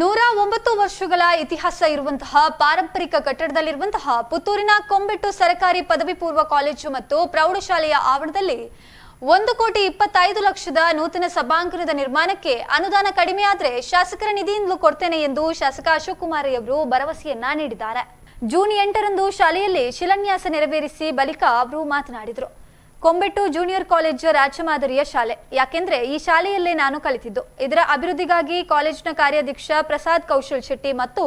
ನೂರ ಒಂಬತ್ತು ವರ್ಷಗಳ ಇತಿಹಾಸ ಇರುವಂತಹ ಪಾರಂಪರಿಕ ಕಟ್ಟಡದಲ್ಲಿರುವಂತಹ ಪುತ್ತೂರಿನ ಕೊಂಬೆಟ್ಟು ಸರ್ಕಾರಿ ಪದವಿ ಪೂರ್ವ ಕಾಲೇಜು ಮತ್ತು ಪ್ರೌಢಶಾಲೆಯ ಆವರಣದಲ್ಲಿ ಒಂದು ಕೋಟಿ ಇಪ್ಪತ್ತೈದು ಲಕ್ಷದ ನೂತನ ಸಭಾಂಗಣದ ನಿರ್ಮಾಣಕ್ಕೆ ಅನುದಾನ ಕಡಿಮೆಯಾದರೆ ಶಾಸಕರ ನಿಧಿಯಿಂದಲೂ ಕೊಡ್ತೇನೆ ಎಂದು ಶಾಸಕ ಅಶೋಕ್ ಕುಮಾರಿಯವರು ಭರವಸೆಯನ್ನ ನೀಡಿದ್ದಾರೆ. ಜೂನ್ ಎಂಟರಂದು ಶಾಲೆಯಲ್ಲಿ ಶಿಲಾನ್ಯಾಸ ನೆರವೇರಿಸಿ ಬಳಿಕ ಅವರು ಮಾತನಾಡಿದರು. ಕೊಂಬೆಟ್ಟು ಜೂನಿಯರ್ ಕಾಲೇಜ್ ರಾಜ್ಯ ಮಾದರಿಯ ಶಾಲೆ. ಯಾಕೆಂದ್ರೆ ಈ ಶಾಲೆಯಲ್ಲೇ ನಾನು ಕಲಿತಿದ್ದು. ಇದರ ಅಭಿವೃದ್ಧಿಗಾಗಿ ಕಾಲೇಜಿನ ಕಾರ್ಯಾಧ್ಯಕ್ಷ ಪ್ರಸಾದ್ ಕೌಶಲ್ ಶೆಟ್ಟಿ ಮತ್ತು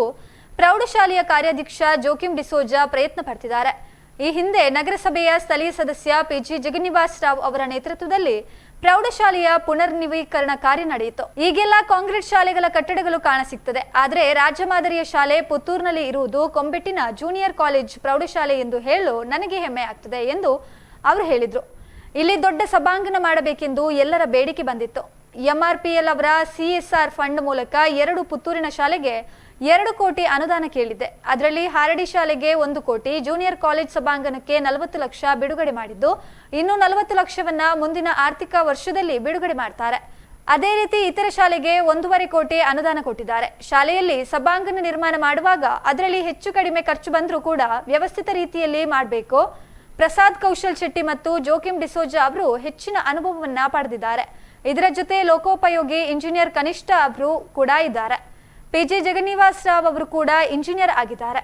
ಪ್ರೌಢಶಾಲೆಯ ಕಾರ್ಯಾಧ್ಯಕ್ಷ ಜೋಕಿಂ ಡಿಸೋಜಾ ಪ್ರಯತ್ನ ಪಡ್ತಿದ್ದಾರೆ. ಈ ಹಿಂದೆ ನಗರಸಭೆಯ ಸ್ಥಳೀಯ ಸದಸ್ಯ ಪಿಜಿ ಜಗನ್ನಿವಾಸ್ ರಾವ್ ಅವರ ನೇತೃತ್ವದಲ್ಲಿ ಪ್ರೌಢಶಾಲೆಯ ಪುನರ್ನವೀಕರಣ ಕಾರ್ಯ ನಡೆಯಿತು. ಈಗೆಲ್ಲ ಕಾಂಕ್ರೀಟ್ ಶಾಲೆಗಳ ಕಟ್ಟಡಗಳು ಕಾಣಸಿಗ್ತದೆ. ಆದರೆ ರಾಜ್ಯ ಮಾದರಿಯ ಶಾಲೆ ಪುತ್ತೂರಿನಲ್ಲಿ ಇರುವುದು ಕೊಂಬೆಟ್ಟಿನ ಜೂನಿಯರ್ ಕಾಲೇಜ್ ಪ್ರೌಢಶಾಲೆ ಎಂದು ಹೇಳಲು ನನಗೆ ಹೆಮ್ಮೆ ಆಗ್ತದೆ ಎಂದು ಅವರು ಹೇಳಿದರು, ಇಲ್ಲಿ ದೊಡ್ಡ ಸಭಾಂಗಣ ಮಾಡಬೇಕೆಂದು ಎಲ್ಲರ ಬೇಡಿಕೆ ಬಂದಿತ್ತು. ಎಂಆರ್ಪಿಎಲ್ ಅವರ ಸಿಎಸ್ಆರ್ ಫಂಡ್ ಮೂಲಕ ಎರಡು ಪುತ್ತೂರಿನ ಶಾಲೆಗೆ ಎರಡು ಕೋಟಿ ಅನುದಾನ ಕೇಳಿದ್ದೆ ಅದರಲ್ಲಿ ಹಾರಡಿ ಶಾಲೆಗೆ ಒಂದು ಕೋಟಿ, ಜೂನಿಯರ್ ಕಾಲೇಜ್ ಸಭಾಂಗಣಕ್ಕೆ ನಲವತ್ತು ಲಕ್ಷ ಬಿಡುಗಡೆ ಮಾಡಿದ್ದು, ಇನ್ನು ನಲವತ್ತು ಲಕ್ಷವನ್ನ ಮುಂದಿನ ಆರ್ಥಿಕ ವರ್ಷದಲ್ಲಿ ಬಿಡುಗಡೆ ಮಾಡ್ತಾರೆ. ಅದೇ ರೀತಿ ಇತರ ಶಾಲೆಗೆ ಒಂದೂವರೆ ಕೋಟಿ ಅನುದಾನ ಕೊಟ್ಟಿದ್ದಾರೆ. ಶಾಲೆಯಲ್ಲಿ ಸಭಾಂಗಣ ನಿರ್ಮಾಣ ಮಾಡುವಾಗ ಅದರಲ್ಲಿ ಹೆಚ್ಚು ಕಡಿಮೆ ಖರ್ಚು ಬಂದರೂ ಕೂಡ ವ್ಯವಸ್ಥಿತ ರೀತಿಯಲ್ಲಿ ಮಾಡಬೇಕು. ಪ್ರಸಾದ್ ಕೌಶಲ್ ಶೆಟ್ಟಿ ಮತ್ತು ಜೋಕಿಂ ಡಿಸೋಜಾ ಅವರು ಹೆಚ್ಚಿನ ಅನುಭವವನ್ನ ಪಡೆದಿದ್ದಾರೆ. ಇದರ ಜೊತೆ ಲೋಕೋಪಯೋಗಿ ಇಂಜಿನಿಯರ್ ಕನಿಷ್ಠ ಅವರು ಕೂಡ ಇದ್ದಾರೆ. ಪಿಜಿ ಜಗನ್ನಿವಾಸ್ ರಾವ್ ಅವರು ಕೂಡ ಇಂಜಿನಿಯರ್ ಆಗಿದ್ದಾರೆ.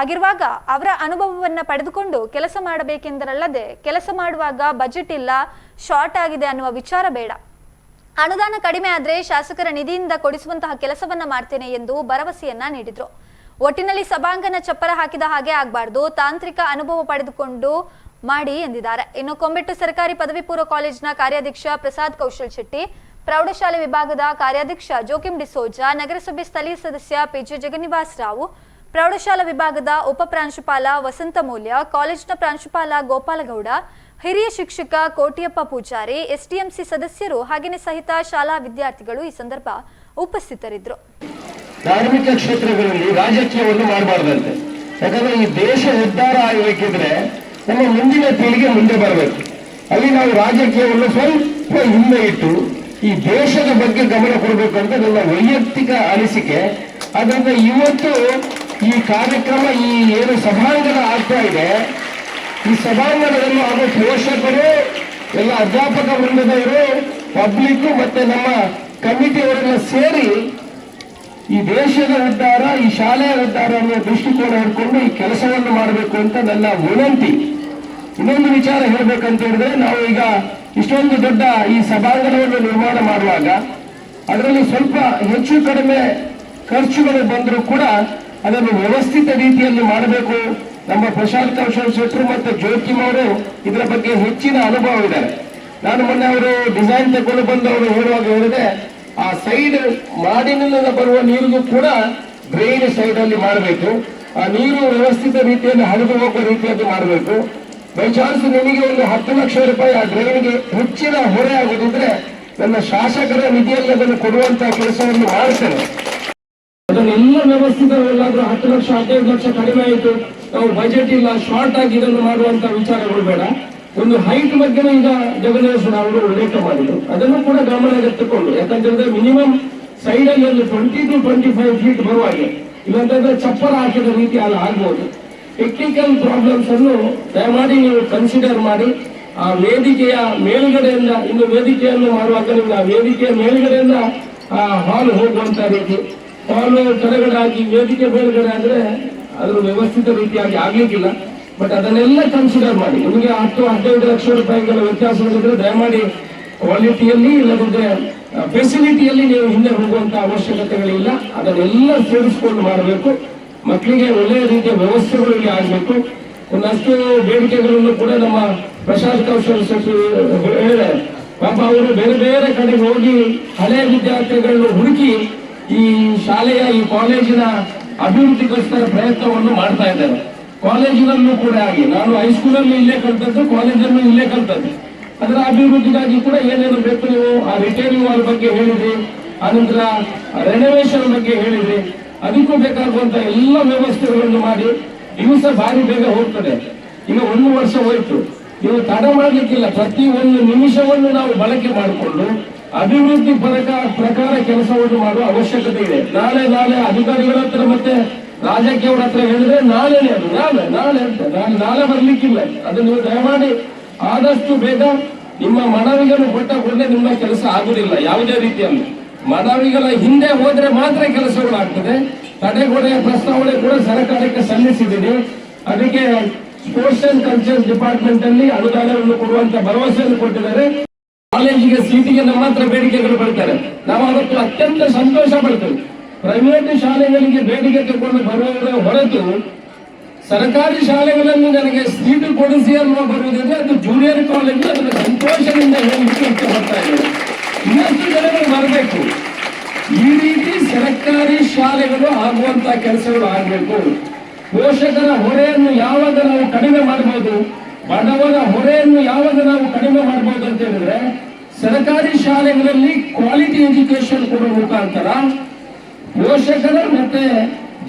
ಆಗಿರುವಾಗ ಅವರ ಅನುಭವವನ್ನ ಪಡೆದುಕೊಂಡು ಕೆಲಸ ಮಾಡಬೇಕೆಂದರಲ್ಲದೆ ಕೆಲಸ ಮಾಡುವಾಗ ಬಜೆಟ್ ಇಲ್ಲ, ಶಾರ್ಟ್ ಆಗಿದೆ ಅನ್ನುವ ವಿಚಾರ ಬೇಡ. ಅನುದಾನ ಕಡಿಮೆ ಆದರೆ ಶಾಸಕರ ನಿಧಿಯಿಂದ ಕೊಡಿಸುವಂತಹ ಕೆಲಸವನ್ನ ಮಾಡ್ತೇನೆ ಎಂದು ಭರವಸೆಯನ್ನ ನೀಡಿದ್ರು. ಒಟ್ಟಿನಲ್ಲಿ ಸಭಾಂಗಣ ಚಪ್ಪರ ಹಾಕಿದ ಹಾಗೆ ಆಗಬಾರ್ದು. ತಾಂತ್ರಿಕ ಅನುಭವ ಪಡೆದುಕೊಂಡು ಮಾಡಿ ಎಂದಿದ್ದಾರೆ. ಇನ್ನು ಕೊಂಬೆಟ್ಟು ಸರ್ಕಾರಿ ಪದವಿ ಪೂರ್ವ ಕಾಲೇಜಿನ ಕಾರ್ಯಾಧ್ಯಕ್ಷ ಪ್ರಸಾದ್ ಕೌಶಲ್ ಶೆಟ್ಟಿ, ಪ್ರೌಢಶಾಲೆ ವಿಭಾಗದ ಕಾರ್ಯಾಧ್ಯಕ್ಷ ಜೋಕಿಂ ಡಿಸೋಜಾ, ನಗರಸಭೆ ಸ್ಥಳೀಯ ಸದಸ್ಯ ಪಿಜೆ ಜಗನ್ನಿವಾಸ್ ರಾವ್, ಪ್ರೌಢಶಾಲಾ ವಿಭಾಗದ ಉಪ ಪ್ರಾಂಶುಪಾಲ ವಸಂತ ಮೌಲ್ಯ, ಕಾಲೇಜಿನ ಪ್ರಾಂಶುಪಾಲ ಗೋಪಾಲಗೌಡ, ಹಿರಿಯ ಶಿಕ್ಷಕ ಕೋಟಿಯಪ್ಪ ಪೂಜಾರಿ ಎಸ್ಡಿಎಂಸಿ ಸದಸ್ಯರು, ಹಾಗೆಯೇ ಸಹಿತ ಶಾಲಾ ವಿದ್ಯಾರ್ಥಿಗಳು ಈ ಸಂದರ್ಭ ಉಪಸ್ಥಿತರಿದ್ದರು. ಧಾರ್ಮಿಕ ಕ್ಷೇತ್ರಗಳಲ್ಲಿ ರಾಜಕೀಯವನ್ನು ಮಾಡಬಾರ್ದಂತೆ. ಯಾಕಂದ್ರೆ ಈ ದೇಶ ಉದ್ಧಾರ ಆಗಬೇಕಿದ್ರೆ ನಮ್ಮ ಮುಂದಿನ ಪೀಳಿಗೆ ಮುಂದೆ ಬರಬೇಕು. ಅಲ್ಲಿ ನಾವು ರಾಜಕೀಯವನ್ನು ಸ್ವಲ್ಪ ಹಿಂದೆ ಇಟ್ಟು ಈ ದೇಶದ ಬಗ್ಗೆ ಗಮನ ಕೊಡಬೇಕು ಅಂತ ನನ್ನ ವೈಯಕ್ತಿಕ ಅನಿಸಿಕೆ. ಅದರಿಂದ ಇವತ್ತು ಈ ಕಾರ್ಯಕ್ರಮ ಈ ಏನು ಸಭಾಂಗಣ ಆಗ್ತಾ ಇದೆ, ಈ ಸಭಾಂಗಣದಲ್ಲಿ ಹಾಗೂ ಪೋಷಕರು, ಎಲ್ಲ ಅಧ್ಯಾಪಕ ವೃಂದದವರು ಪಬ್ಲಿಕ್ ಮತ್ತೆ ನಮ್ಮ ಕಮಿಟಿಯವರೆಲ್ಲ ಸೇರಿ ಈ ದೇಶದ ಉದ್ಧಾರ, ಈ ಶಾಲೆಯ ಉದ್ಧಾರ ಅನ್ನೋ ದೃಷ್ಟಿಕೋನ ಹಿಡ್ಕೊಂಡು ಈ ಕೆಲಸವನ್ನು ಮಾಡಬೇಕು ಅಂತ ನನ್ನ ವಿನಂತಿ. ಇನ್ನೊಂದು ವಿಚಾರ ಹೇಳ್ಬೇಕಂತ ಹೇಳಿದ್ರೆ, ನಾವು ಈಗ ಇಷ್ಟೊಂದು ದೊಡ್ಡ ಈ ಸಭಾಂಗಣವನ್ನು ನಿರ್ಮಾಣ ಮಾಡುವಾಗ, ಅದರಲ್ಲಿ ಸ್ವಲ್ಪ ಹೆಚ್ಚು ಕಡಿಮೆ ಖರ್ಚುಗಳು ಬಂದರೂ ಕೂಡ ಅದನ್ನು ವ್ಯವಸ್ಥಿತ ರೀತಿಯಲ್ಲಿ ಮಾಡಬೇಕು. ನಮ್ಮ ಪ್ರಶಾಂತ್ ಕೌಶಲ್ ಶೆಟ್ಟರು ಮತ್ತು ಜ್ಯೋತಿಮ್ ಅವರು ಇದರ ಬಗ್ಗೆ ಹೆಚ್ಚಿನ ಅನುಭವ ಇದ್ದಾರೆ ನಾನು ಮೊನ್ನೆ ಅವರು ಡಿಸೈನ್ ತಗೊಂಡು ಬಂದು ಅವರು ಹೇಳುವಾಗ ಹೇಳಿದೆ ಆ ಸೈಡ್ ಮಾಡಿನಿಂದ ಬರುವ ನೀರಿಗೂ ಕೂಡ ಡ್ರೈನ್ ಸೈಡ್ ಅಲ್ಲಿ ಮಾಡಬೇಕು. ಆ ನೀರು ವ್ಯವಸ್ಥಿತ ರೀತಿಯಲ್ಲಿ ಹರಿದು ಹೋಗುವ ರೀತಿಯಲ್ಲಿ ಮಾಡಬೇಕು. ಬೈ ಚಾನ್ಸ್ ನಿಮಗೆ ಒಂದು ಹತ್ತು ಲಕ್ಷ ರೂಪಾಯಿ ಆ ಡ್ರೈನ್ಗೆ ಹೆಚ್ಚಿನ ಹೊರೆ ಆಗುದಿದ್ರೆ ನನ್ನ ಶಾಸಕರ ನಿಧಿಯಲ್ಲಿ ಅದನ್ನು ಕೊಡುವಂತಹ ಕೆಲಸವನ್ನು ಮಾಡ್ತೇನೆ. ಅದನ್ನೆಲ್ಲ ವ್ಯವಸ್ಥಿತವಲ್ಲಾದ್ರೂ ಹತ್ತು ಲಕ್ಷ, ಹದಿನೈದು ಲಕ್ಷ ಕಡಿಮೆ ಆಯಿತು, ನಾವು ಬಜೆಟ್ ಇಲ್ಲ ಶಾರ್ಟ್ ಆಗಿ ಇದನ್ನು ಮಾಡುವಂತಹ ವಿಚಾರಗಳು ಬೇಡ. ಒಂದು ಹೈಟ್ ಬಗ್ಗೆ ಈಗ ಜಗನೇಶ್ವರ ಅವರು ಉಲ್ಲೇಖ ಮಾಡಿದ್ರು ಅದನ್ನು ಕೂಡ ಗಮನದಲ್ಲಿಟ್ಟುಕೊಂಡು ಯಾಕಂತಂದ್ರೆ ಮಿನಿಮಮ್ ಸೈಡ್ ಅಲ್ಲಿ ಒಂದು twenty two twenty five feet ಬರುವಾಗೆ, ಇಲ್ಲಾಂತಂದ್ರೆ ಚಪ್ಪರ ಹಾಕಿದ ರೀತಿ ಅಲ್ಲಿ ಆಗ್ಬೋದು. ಟೆಕ್ನಿಕಲ್ ಪ್ರಾಬ್ಲಮ್ಸ್ ಅನ್ನು ದಯಮಾಡಿ ನೀವು ಕನ್ಸಿಡರ್ ಮಾಡಿ. ಆ ವೇದಿಕೆಯ ಮೇಲ್ಗಡೆಯಿಂದ, ಇನ್ನು ವೇದಿಕೆಯನ್ನು ಮಾಡುವಾಗ ನಿಮ್ಗೆ ವೇದಿಕೆಯ ಮೇಲ್ಗಡೆಯಿಂದ, ಆ ಹಾಲ್ ಹೋಗುವಂತ ರೀತಿ. ಹಾಲು ಕೆಳಗಡೆ ಆಗಿ ವೇದಿಕೆ ಮೇಲ್ಗಡೆ ಆದ್ರೆ ಅದ್ರ ವ್ಯವಸ್ಥಿತ ರೀತಿಯಾಗಿ ಆಗ್ಲಿಕ್ಕಿಲ್ಲ. ಬಟ್ ಅದನ್ನೆಲ್ಲ ಕನ್ಸಿಡರ್ ಮಾಡಿ. ನಿಮಗೆ ಹತ್ತು, ಹದಿನೈದು ಲಕ್ಷ ರೂಪಾಯಿಗಳ ವ್ಯತ್ಯಾಸಗಳಿದ್ರೆ ದಯಮಾಡಿ ಕ್ವಾಲಿಟಿಯಲ್ಲಿ ಇಲ್ಲದಿದ್ರೆ ಫೆಸಿಲಿಟಿಯಲ್ಲಿ ನೀವು ಹಿಂದೆ ಹೋಗುವಂತ ಅವಶ್ಯಕತೆಗಳಿಲ್ಲ. ಅದನ್ನೆಲ್ಲ ಸೇರಿಸಿಕೊಂಡು ಮಾಡಬೇಕು. ಮಕ್ಕಳಿಗೆ ಒಳ್ಳೆಯ ರೀತಿಯ ವ್ಯವಸ್ಥೆಗಳು ಇಲ್ಲಿ ಆಗಬೇಕು. ಒಂದಷ್ಟು ಬೇಡಿಕೆಗಳನ್ನು ಕೂಡ ನಮ್ಮ ಪ್ರಶಾಂತ್ ಕೌಶಲ್ ಸಚಿವ ಹೇಳಿದ್ದಾರೆ. ಪಾಪ ಅವರು ಬೇರೆ ಬೇರೆ ಕಡೆ ಹೋಗಿ ಹಳೆಯ ವಿದ್ಯಾರ್ಥಿಗಳನ್ನು ಹುಡುಕಿ ಈ ಶಾಲೆಯ, ಈ ಕಾಲೇಜಿನ ಅಭಿವೃದ್ಧಿಗೋಸ್ಕರ ಪ್ರಯತ್ನವನ್ನು ಮಾಡ್ತಾ ಇದ್ದಾರೆ. ಕಾಲೇಜಿನಲ್ಲೂ ಕೂಡ ಹಾಗೆ. ನಾನು ಹೈಸ್ಕೂಲಲ್ಲಿ ಇಲ್ಲೇ ಕಲ್ತದ್ದು ಕಾಲೇಜಲ್ಲೂ ಇಲ್ಲೇ ಕಲ್ತದ್ದು. ಅದರ ಅಭಿವೃದ್ಧಿಗಾಗಿ ಕೂಡ ಏನೇನು ಬೇಕು ನೀವು ಆ ರಿಟೈನಿಂಗ್ ವಾಲ್ ಬಗ್ಗೆ ಹೇಳಿದ್ರಿ ಅನಂತರ ರೆನೋವೇಷನ್ ಬಗ್ಗೆ ಹೇಳಿದ್ರಿ, ಅದಕ್ಕೂ ಬೇಕಾಗುವಂತ ಎಲ್ಲ ವ್ಯವಸ್ಥೆಗಳನ್ನು ಮಾಡಿ ದಿವಸ ಭಾರಿ ಬೇಗ ಹೋಗ್ತದೆ. ಈಗ ಒಂದು ವರ್ಷ ಹೋಯ್ತು. ನೀವು ತಡ ಮಾಡಲಿಕ್ಕಿಲ್ಲ. ಪ್ರತಿ ಒಂದು ನಿಮಿಷವನ್ನು ನಾವು ಬಳಕೆ ಮಾಡಿಕೊಂಡು ಅಭಿವೃದ್ಧಿ ಪರಕ ಪ್ರಕಾರ ಕೆಲಸವನ್ನು ಮಾಡುವ ಅವಶ್ಯಕತೆ ಇದೆ. ನಾಳೆ ನಾಳೆ ಅಧಿಕಾರಿಗಳ ಹತ್ರ ಮತ್ತೆ ರಾಜಕೀಯವ್ರ ಹತ್ರ ಹೇಳಿದ್ರೆ ನಾಳೆನೇ ಅದು, ನಾಳೆ ನಾಳೆ ಅಂತ. ನಾನು ನಾಳೆ ಬರ್ಲಿಕ್ಕಿಲ್ಲ. ಅದು ನೀವು ದಯಮಾಡಿ ಆದಷ್ಟು ಬೇಗ ನಿಮ್ಮ ಮನವಿಗಳು ಕೊಟ್ಟ ಕೂಡಲೇ ನಿಮ್ಮ ಕೆಲಸ ಆಗುದಿಲ್ಲ. ಯಾವುದೇ ರೀತಿಯಲ್ಲಿ. ಮನವಿಗಳ ಹಿಂದೆ ಹೋದ್ರೆ ಮಾತ್ರ ಕೆಲಸಗಳು ಆಗ್ತದೆ ತಡೆಗೋಡೆಯ ಪ್ರಸ್ತಾವನೆ ಕೂಡ ಸರ್ಕಾರಕ್ಕೆ ಸಲ್ಲಿಸಿದ್ದೀನಿ ಅದಕ್ಕೆ ಸ್ಪೋರ್ಟ್ಸ್ ಅಂಡ್ ಕಲ್ಚರ್ ಡಿಪಾರ್ಟ್ಮೆಂಟ್ ಅಲ್ಲಿ ಅನುದಾನವನ್ನು ಕೊಡುವಂತ ಭರವಸೆಯನ್ನು ಕೊಟ್ಟಿದ್ದಾರೆ. ಕಾಲೇಜಿಗೆ ಸೀಟಿಗೆ ನಮ್ಮ ಹತ್ರ ಬೇಡಿಕೆಗಳು ಬರ್ತಾರೆ. ನಾವು ಅವತ್ತು ಅತ್ಯಂತ ಸಂತೋಷ ಪಡ್ತೇವೆ. ಪ್ರೈವೇಟ್ ಶಾಲೆಗಳಿಗೆ ಬೇಡಿಕೆ ತಗೊಂಡು ಬರುವುದರ ಹೊರತು ಸರ್ಕಾರಿ ಶಾಲೆಗಳನ್ನು ನನಗೆ ಸೀಟು ಕೊಡಿಸಿ ಅನ್ನುವ ಬರುವುದಿದ್ರೆ ಅದು ಜೂನಿಯರ್ ಕಾಲೇಜು ಅದನ್ನು ಸಂತೋಷದಿಂದ ಹೇಳಲಿಕ್ಕೆ ಇಷ್ಟಪಡ್ತಾ ಇದ್ದೇನೆ. ಇನ್ನಷ್ಟು ಜನಗಳು ಬರಬೇಕು. ಈ ರೀತಿ ಸರ್ಕಾರಿ ಶಾಲೆಗಳು ಆಗುವಂತ ಕೆಲಸಗಳು ಆಗಬೇಕು. ಪೋಷಕರ ಹೊರೆಯನ್ನು ಯಾವಾಗ ನಾವು ಕಡಿಮೆ ಮಾಡಬಹುದು ಬಡವರ ಹೊರೆಯನ್ನು ಯಾವಾಗ ನಾವು ಕಡಿಮೆ ಮಾಡಬಹುದು ಅಂತ ಹೇಳಿದ್ರೆ ಸರ್ಕಾರಿ ಶಾಲೆಗಳಲ್ಲಿ ಕ್ವಾಲಿಟಿ ಎಜುಕೇಶನ್ ಕೊಡುವ ಮುಖಾಂತರ ಪೋಷಕರ ಮತ್ತೆ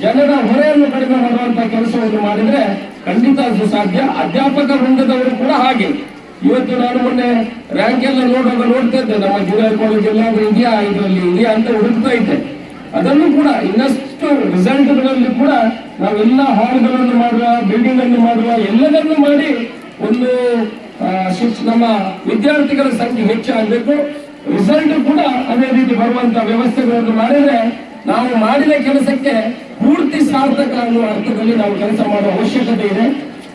ಜನರ ಹೊರೆಯನ್ನು ಕಡಿಮೆ ಮಾಡುವಂತ ಕೆಲಸವನ್ನು ಮಾಡಿದ್ರೆ ಖಂಡಿತ ಅದು ಸಾಧ್ಯ. ಅಧ್ಯಾಪಕ ವೃಂದದವರು ಕೂಡ ಹಾಗೆ. ಇವತ್ತು ನಾನು ಮೊನ್ನೆ ರ್ಯಾಂಕ್ ಎಲ್ಲ ನೋಡುವಾಗ ನೋಡ್ತಾ ಇದ್ದೆ, ನಮ್ಮ ಜೂನಿಯರ್ ಕಾಲೇಜ್ ಎಲ್ಲಾದ್ರೂ ಇದೆಯಾ ಇದರಲ್ಲಿ ಇದೆಯಾ ಅಂತ ಹುಡುಕ್ತಾ ಇದ್ದೆ. ಅದನ್ನು ಕೂಡ ಇನ್ನಷ್ಟು ರಿಸಲ್ಟ್ಗಳಲ್ಲಿ ಕೂಡ ನಾವೆಲ್ಲ ಹಾಲ್ಗಳನ್ನು ಮಾಡುವ ಬಿಲ್ಡಿಂಗ್ ಅನ್ನು ಮಾಡುವ, ಎಲ್ಲದನ್ನು ಮಾಡಿ ಒಂದು ನಮ್ಮ ವಿದ್ಯಾರ್ಥಿಗಳ ಸಂಖ್ಯೆ ಹೆಚ್ಚಾಗಬೇಕು. ರಿಸಲ್ಟ್ ಕೂಡ ಅದೇ ರೀತಿ ಬರುವಂತಹ ವ್ಯವಸ್ಥೆಗಳನ್ನು ಮಾಡಿದ್ರೆ ನಾವು ಮಾಡಿದ ಕೆಲಸಕ್ಕೆ ಪೂರ್ತಿ ಸಾರ್ಥಕ ಅನ್ನುವ ಅರ್ಥದಲ್ಲಿ ನಾವು ಕೆಲಸ ಮಾಡುವ ಅವಶ್ಯಕತೆ ಇದೆ.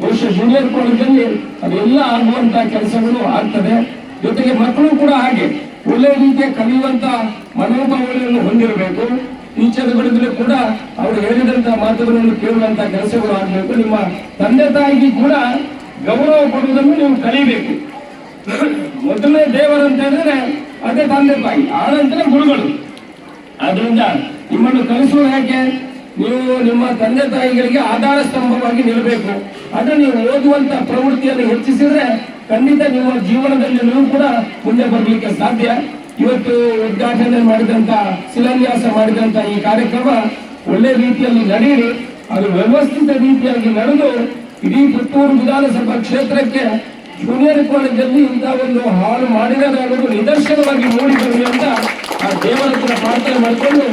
ಬಹುಶಃ ಜೂನಿಯರ್ ಕಾಲೇಜಲ್ಲಿ ಅದೆಲ್ಲ ಆಗುವಂತ ಕೆಲಸಗಳು ಆಗ್ತದೆ. ಜೊತೆಗೆ ಮಕ್ಕಳು ಕೂಡ ಹಾಗೆ. ಒಳ್ಳೆ ರೀತಿಯ ಕಲಿಯುವಂತ ಮನೋಭಾವನೆಯನ್ನು ಹೊಂದಿರಬೇಕು. ಟೀಚರ್ಗಳಿದ್ರೆ ಕೂಡ ಅವರು ಹೇಳಿದಂತ ಮಾತುಗಳನ್ನು ಕೇಳುವಂತ ಕೆಲಸಗಳು ಆಗಬೇಕು. ನಿಮ್ಮ ತಂದೆ ತಾಯಿಗೆ ಕೂಡ ಗೌರವ ಕೊಡುವುದನ್ನು ನೀವು ಕಲಿಬೇಕು. ಮೊದಲನೇ ದೇವರಂತ ಹೇಳಿದ್ರೆ ಅದೇ ತಂದೆ ತಾಯಿ ಆನಂತರ ಗುರುಗಳು. ಆದ್ರಿಂದ ನಿಮ್ಮನ್ನು ಕಲಿಸುವ ಹೇಗೆ ನೀವು ನಿಮ್ಮ ತಂದೆ ತಾಯಿಗಳಿಗೆ ಆಧಾರ ಸ್ತಂಭವಾಗಿ ನಿಲ್ಲಬೇಕು. ಅದು ನೀವು ಓದುವಂತ ಪ್ರವೃತ್ತಿಯನ್ನು ಹೆಚ್ಚಿಸಿದ್ರೆ ಖಂಡಿತ ನಿಮ್ಮ ಜೀವನದಲ್ಲಿ ನೀವು ಕೂಡ ಮುಂದೆ ಬರಲಿಕ್ಕೆ ಸಾಧ್ಯ. ಇವತ್ತು ಉದ್ಘಾಟನೆ ಮಾಡಿದಂತ, ಶಿಲಾನ್ಯಾಸ ಮಾಡಿದಂತ ಈ ಕಾರ್ಯಕ್ರಮ ಒಳ್ಳೆ ರೀತಿಯಲ್ಲಿ ನಡೆಯಿರಿ. ಅದು ವ್ಯವಸ್ಥಿತ ರೀತಿಯಾಗಿ ನಡೆದು ಇಡೀ ಪುತ್ತೂರು ವಿಧಾನಸಭಾ ಕ್ಷೇತ್ರಕ್ಕೆ ಜೂನಿಯರ್ ಕಾಲೇಜಲ್ಲಿ ಇಂಥ ಒಂದು ಹಾಳು ಮಾಡಿದರೆ ನಿದರ್ಶನವಾಗಿ ಮೂಡಿಬರಲಿ ಅಂತ ಆ ದೇವರ ಪ್ರಾರ್ಥನೆ ಮಾಡಿಕೊಂಡು